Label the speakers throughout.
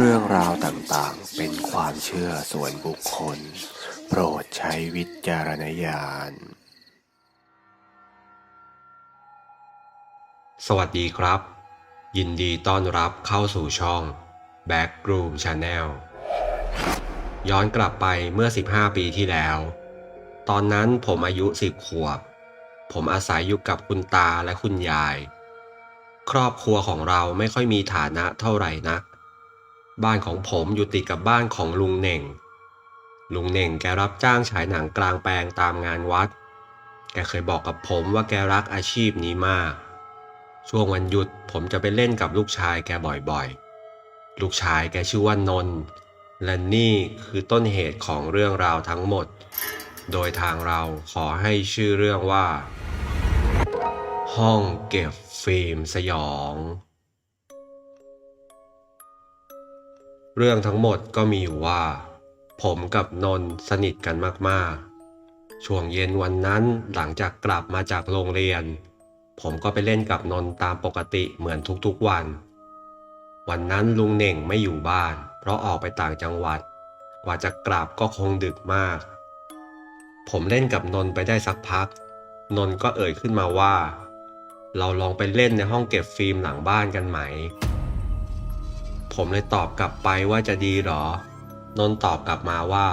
Speaker 1: เรื่องราวต่างๆ เป็นความเชื่อส่วนบุคคล โปรดใช้วิจารณญาณ
Speaker 2: สวัสดีครับ ยินดีต้อนรับเข้าสู่ช่อง Backroom Channel ย้อนกลับไปเมื่อ 15 ปีที่แล้ว ตอนนั้นผมอายุ 10 ขวบ ผมอาศัยอยู่กับคุณตาและคุณยาย ครอบครัวของเราไม่ค่อยมีฐานะเท่าไหร่นัก บ้านของผมอยู่ติดกับบ้านของลุงเหน่ง ลุงเหน่งแกรับจ้างฉายหนังกลางแปลงตามงานวัด แกเคยบอกกับผมว่าแกรักอาชีพนี้มาก ช่วงวันหยุดผมจะไปเล่นกับลูกชายแกบ่อยๆ ลูกชายแกชื่อว่านน และนี่คือต้นเหตุของเรื่องราวทั้งหมด โดยทางเราขอให้ชื่อเรื่องว่า ห้องเก็บฟิล์มสยอง เรื่องทั้งหมดก็มีอยู่ว่า ผมกับนนท์สนิทกันมากๆ ช่วงเย็นวันนั้นหลังจากกลับมาจากโรงเรียน ผมก็ไปเล่นกับนนท์ตามปกติเหมือนทุกๆวัน วันนั้นลุงเน่งไม่อยู่บ้าน เพราะออกไปต่างจังหวัด กว่าจะกลับก็คงดึกมาก ผมเล่นกับนนท์ไปได้สักพัก นนท์ก็เอ่ยขึ้นมาว่า เราลองไปเล่นในห้องเก็บฟิล์มหลังบ้านกันไหม ผมเลยตอบกลับไปว่าจะดีหรอ นนท์ตอบกลับมาว่า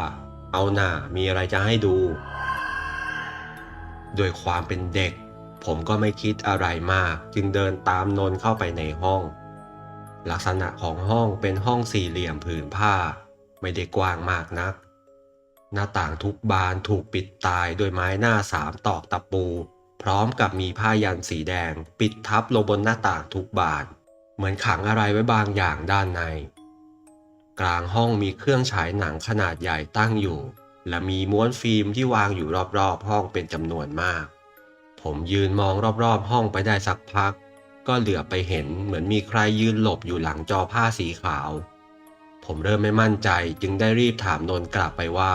Speaker 2: เอาหน่ามีอะไรจะให้ดู โดยความเป็นเด็ก ผมก็ไม่คิดอะไรมาก จึงเดินตามนนท์เข้าไปในห้อง ลักษณะของห้องเป็นห้องสี่เหลี่ยมผืนผ้า ไม่ได้กว้างมากนัก หน้าต่างทุกบานถูกปิดตายด้วยไม้หน้าสามตอกตะปู พร้อมกับมีผ้ายันสีแดง ปิดทับลงบนหน้าต่างทุกบาน เหมือนขังอะไรไว้บางอย่างด้านใน กลางห้องมีเครื่องฉายหนังขนาดใหญ่ตั้งอยู่ และมีม้วนฟิล์มที่วางอยู่รอบๆ ห้องเป็นจำนวนมาก ผมยืนมองรอบๆ ห้องไปได้สักพัก ก็เหลือไปเห็นเหมือนมีใครยืนหลบอยู่หลังจอผ้าสีขาว ผมเริ่มไม่มั่นใจจึงได้รีบถามนนท์กลับไปว่า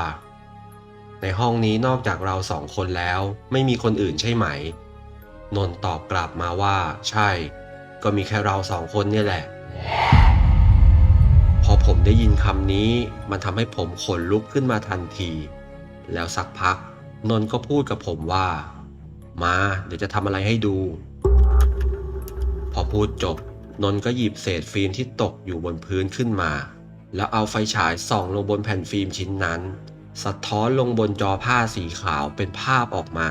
Speaker 2: ในห้องนี้นอกจากเราสองคนแล้ว ไม่มีคนอื่นใช่ไหม นนท์ตอบกลับมาว่า ใช่ ก็มีแค่เราสองคนเนี่ยแหละ พอผมได้ยินคำนี้ มันทำให้ผมขนลุกขึ้นมาทันที แล้วสักพัก นนท์ก็พูดกับผมว่า มาเดี๋ยวจะทำอะไรให้ดู พอพูดจบ นนท์ก็หยิบเศษฟิล์มที่ตกอยู่บนพื้นขึ้นมา แล้วเอาไฟฉายส่องลงบนแผ่นฟิล์มชิ้นนั้น สะท้อนลงบนจอผ้าสีขาวเป็นภาพออกมา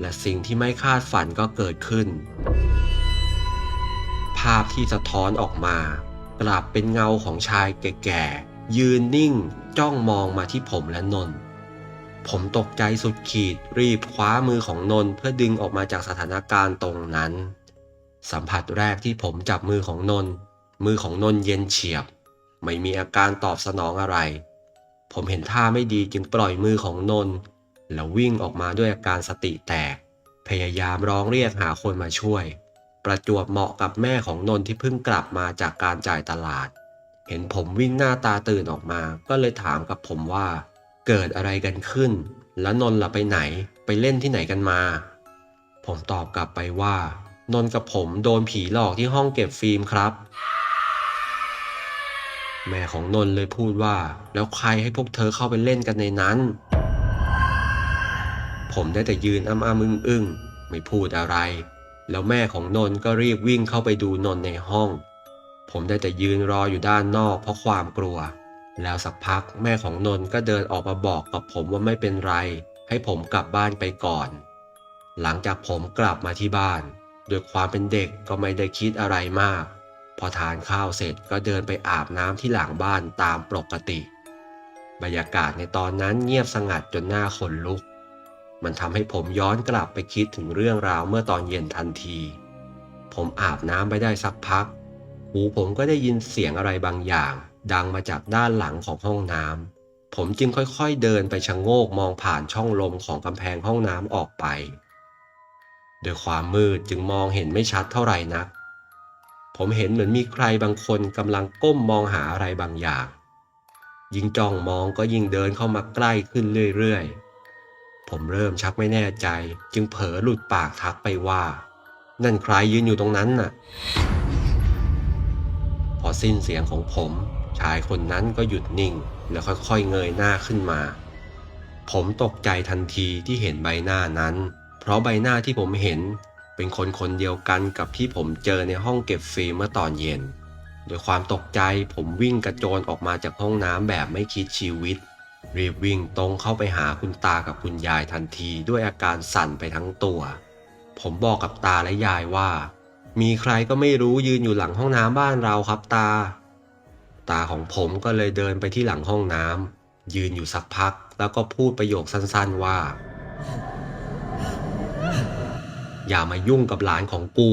Speaker 2: และสิ่งที่ไม่คาดฝันก็เกิดขึ้น ภาพที่สะท้อนออกมา กลับเป็นเงาของชายแก่ๆ ยืนนิ่งจ้องมองมาที่ผมและนนท์ผมตกใจสุดขีดรีบคว้ามือของนนท์เพื่อดึงออกมาจากสถานการณ์ตรงนั้น สัมผัสแรกที่ผมจับมือของนนท์มือของนนท์เย็นเฉียบ ไม่มีอาการตอบสนองอะไร ผมเห็นท่าไม่ดีจึงปล่อยมือของนนท์แล้ววิ่งออกมาด้วยอาการสติแตก พยายามร้องเรียกหาคนมาช่วย ประจวบเหมาะกับแม่ของนนท์ที่เพิ่งกลับมาจากการจ่ายตลาด เห็นผมวิ่งหน้าตาตื่นออกมา ก็เลยถามกับผมว่า เกิดอะไรกันขึ้น แล้วนนท์ล่ะไปไหน ไปเล่นที่ไหนกันมา ผมตอบกลับไปว่า นนท์กับผมโดนผีหลอกที่ห้องเก็บฟิล์มครับ แม่ของนนท์เลยพูดว่า แล้วใครให้พวกเธอเข้าไปเล่นกันในนั้น ผมได้แต่ยืนอ้ำอ้ำอึ้งอึ้งไม่พูดอะไร แล้วแม่ของนนก็รีบวิ่งเข้าไปดูนนในห้อง ผมได้แต่ยืนรออยู่ด้านนอกเพราะความกลัว แล้วสักพักแม่ของนนก็เดินออกมาบอกกับผมว่าไม่เป็นไร ให้ผมกลับบ้านไปก่อน หลังจากผมกลับมาที่บ้านด้วยความเป็นเด็กก็ไม่ได้คิดอะไรมาก พอทานข้าวเสร็จก็เดินไปอาบน้ำที่หลังบ้านตามปกติ บรรยากาศในตอนนั้นเงียบสงัดจนหน้าขนลุก มันทำให้ผมย้อนกลับไปคิดถึงเรื่องราวเมื่อตอนเย็นทันที ผมอาบน้ำไปได้สักพัก หูผมก็ได้ยินเสียงอะไรบางอย่าง ดังมาจากด้านหลังของห้องน้ำ ผมจึงค่อยๆเดินไปชะโงกมองผ่านช่องลมของกำแพงห้องน้ำออกไปโดยความมืดจึงมองเห็นไม่ชัดเท่าไหร่นัก ผมเห็นเหมือนมีใครบางคนกำลังก้มมองหาอะไรบางอย่าง ยิ่งจ้องมองก็ยิ่งเดินเข้ามาใกล้ขึ้นเรื่อยๆ ผมเริ่มชักไม่แน่ใจ จึงเผลอหลุดปากทักไปว่า นั่นใครยืนอยู่ตรงนั้นน่ะ พอสิ้นเสียงของผม ชายคนนั้นก็หยุดนิ่ง แล้วค่อยๆเงยหน้าขึ้นมา ผมตกใจทันทีที่เห็นใบหน้านั้น เพราะใบหน้าที่ผมเห็น เป็นคนคนเดียวกันกับที่ผมเจอในห้องเก็บฟิล์มเมื่อตอนเย็นด้วยความตกใจผมวิ่งกระโจนออกมาจากห้องน้ำแบบไม่คิดชีวิต รีบวิ่งตรงเข้าไปหาคุณตากับคุณยายทันทีด้วยอาการสั่นไปทั้งตัว ผมบอกกับตาและยายว่า มีใครก็ไม่รู้ยืนอยู่หลังห้องน้ำบ้านเราครับตา ตาของผมก็เลยเดินไปที่หลังห้องน้ำยืนอยู่สักพัก แล้วก็พูดประโยคสั้นๆว่า อย่ามายุ่งกับหลานของกู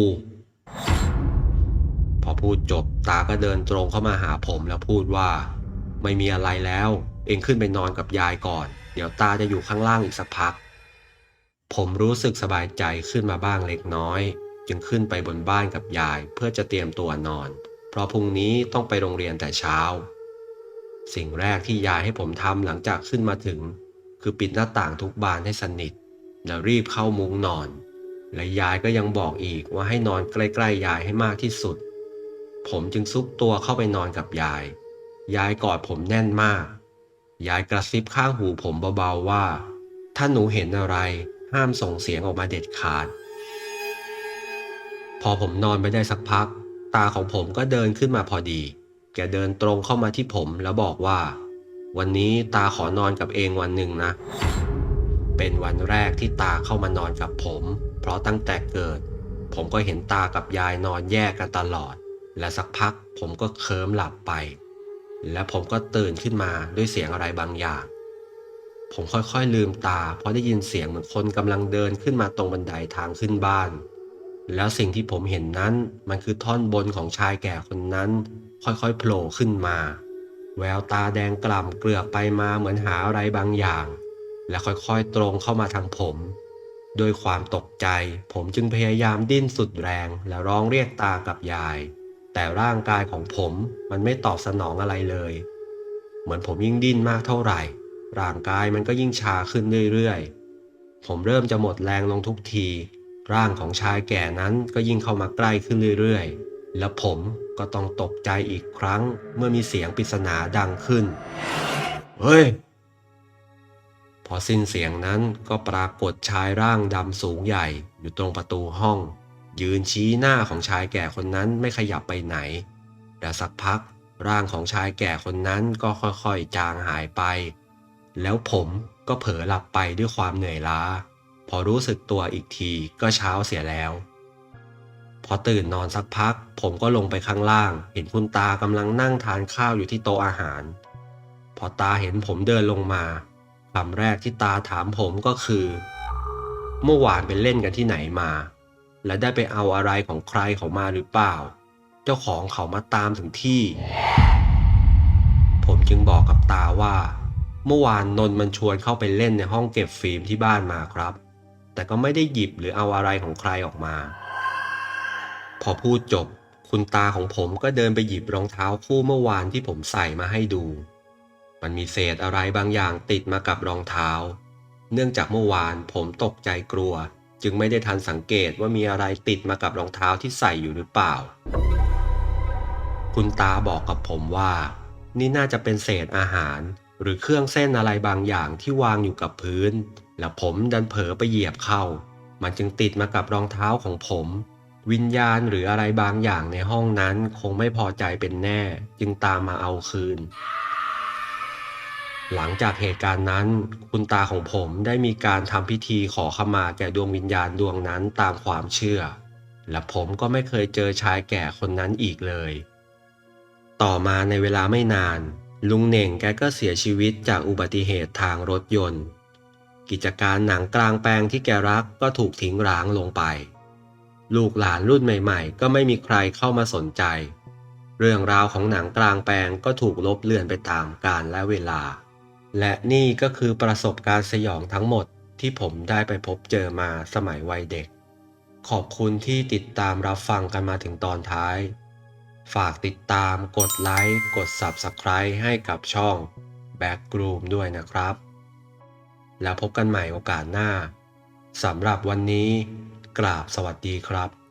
Speaker 2: พอพูดจบตาก็เดินตรงเข้ามาหาผมแล้วพูดว่า ไม่มีอะไรแล้ว เองขึ้นไปนอนกับยายก่อน เดี๋ยวตาจะอยู่ข้างล่างอีกสักพัก ผมรู้สึกสบายใจขึ้นมาบ้างเล็กน้อย จึงขึ้นไปบนบ้านกับยายเพื่อจะเตรียมตัวนอน เพราะพรุ่งนี้ต้องไปโรงเรียนแต่เช้า สิ่งแรกที่ยายให้ผมทำหลังจากขึ้นมาถึง คือปิดหน้าต่างทุกบานให้สนิท แล้วรีบเข้ามุ้งนอน และยายก็ยังบอกอีกว่าให้นอนใกล้ๆยายให้มากที่สุด ผมจึงซุกตัวเข้าไปนอนกับยาย ยายกอดผมแน่นมาก ยายกระซิบข้างหูผมเบาๆว่า ถ้าหนูเห็นอะไร ห้ามส่งเสียงออกมาเด็ดขาด พอผมนอนไปได้สักพัก ตาของผมก็เดินขึ้นมาพอดี แกเดินตรงเข้ามาที่ผมแล้วบอกว่า วันนี้ตาขอนอนกับเองวันหนึ่งนะ เป็นวันแรกที่ตาเข้ามานอนกับผม เพราะตั้งแต่เกิด ผมก็เห็นตากับยายนอนแยกกันตลอด และสักพักผมก็เคลิ้มหลับไป และผมก็ตื่นขึ้นมาด้วยเสียงอะไรบางอย่าง ผมค่อยๆลืมตา เพราะได้ยินเสียงเหมือนคนกำลังเดินขึ้นมาตรงบันไดทางขึ้นบ้าน แล้วสิ่งที่ผมเห็นนั้นมันคือท่อนบนของชายแก่คนนั้น ค่อยๆโผล่ขึ้นมา แววตาแดงกล่ำเกลือกไปมาเหมือนหาอะไรบางอย่าง และค่อยๆตรงเข้ามาทางผมโดยความตกใจ ผมจึงพยายามดิ้นสุดแรง และร้องเรียกตากับยาย แต่ร่างกายของผมมันไม่ตอบสนองอะไรเลย เหมือนผมยิ่งดิ้นมากเท่าไหร่ ร่างกายมันก็ยิ่งชาขึ้นเรื่อยๆ ผมเริ่มจะหมดแรงลงทุกที ร่างของชายแก่นั้นก็ยิ่งเข้ามาใกล้ขึ้นเรื่อยๆ และผมก็ต้องตกใจอีกครั้งเมื่อมีเสียงปริศนาดังขึ้น เฮ้ย พอสิ้นเสียงนั้นก็ปรากฏชายร่างดำสูงใหญ่อยู่ตรงประตูห้อง ยืนชี้หน้าของชายแก่คนนั้นไม่ขยับไปไหน แต่สักพักร่างของชายแก่คนนั้นก็ค่อยๆ จางหายไป แล้วผมก็เผลอหลับไปด้วยความเหนื่อยล้า พอรู้สึกตัวอีกทีก็เช้าเสียแล้ว พอตื่นนอนสักพัก ผมก็ลงไปข้างล่าง เห็นคุณตากำลังนั่งทานข้าวอยู่ที่โต๊ะอาหาร พอตาเห็นผมเดินลงมาคำแรกที่ตาถามผมก็คือ เมื่อวานไปเล่นกันที่ไหนมา และได้ไปเอาอะไรของใครเขามาหรือเปล่า เจ้าของเขามาตามถึงที่ ผมจึงบอกกับตาว่า เมื่อวานนนท์มันชวนเข้าไปเล่นในห้องเก็บฟิล์มที่บ้านมาครับ แต่ก็ไม่ได้หยิบหรือเอาอะไรของใครออกมา พอพูดจบ คุณตาของผมก็เดินไปหยิบรองเท้าคู่เมื่อวานที่ผมใส่มาให้ดู มันมีเศษอะไรบางอย่างติดมากับรองเท้า เนื่องจากเมื่อวานผมตกใจกลัว จึงไม่ได้ทันสังเกตว่ามีอะไรติดมากับรองเท้าที่ใส่อยู่หรือเปล่า คุณตาบอกกับผมว่า นี่น่าจะเป็นเศษอาหาร หรือเครื่องเส้นอะไรบางอย่างที่วางอยู่กับพื้น และผมดันเผลอไปเหยียบเข้า มันจึงติดมากับรองเท้าของผม วิญญาณหรืออะไรบางอย่างในห้องนั้นคงไม่พอใจเป็นแน่ จึงตามมาเอาคืน หลังจากเหตุการณ์นั้น คุณตาของผมได้มีการทำพิธีขอขมาแก่ดวงวิญญาณดวงนั้นตามความเชื่อ และผมก็ไม่เคยเจอชายแก่คนนั้นอีกเลย ต่อมาในเวลาไม่นาน ลุงเหน่งแกก็เสียชีวิตจากอุบัติเหตุทางรถยนต์ กิจการหนังกลางแปลงที่แกรักก็ถูกทิ้งร้างลงไป ลูกหลานรุ่นใหม่ ๆ ก็ไม่มีใครเข้ามาสนใจ เรื่องราวของหนังกลางแปลงก็ถูกลบเลือนไปตามกาลและเวลา และนี่ก็คือประสบการณ์สยองทั้งหมดที่ผมได้ไปพบเจอมาสมัยวัยเด็ก ขอบคุณที่ติดตามรับฟังกันมาถึงตอนท้าย ฝากติดตามกดไลค์ กด Subscribe ให้กับช่อง Backroom ด้วยนะครับ แล้วพบกันใหม่โอกาสหน้าสำหรับวันนี้กราบสวัสดีครับ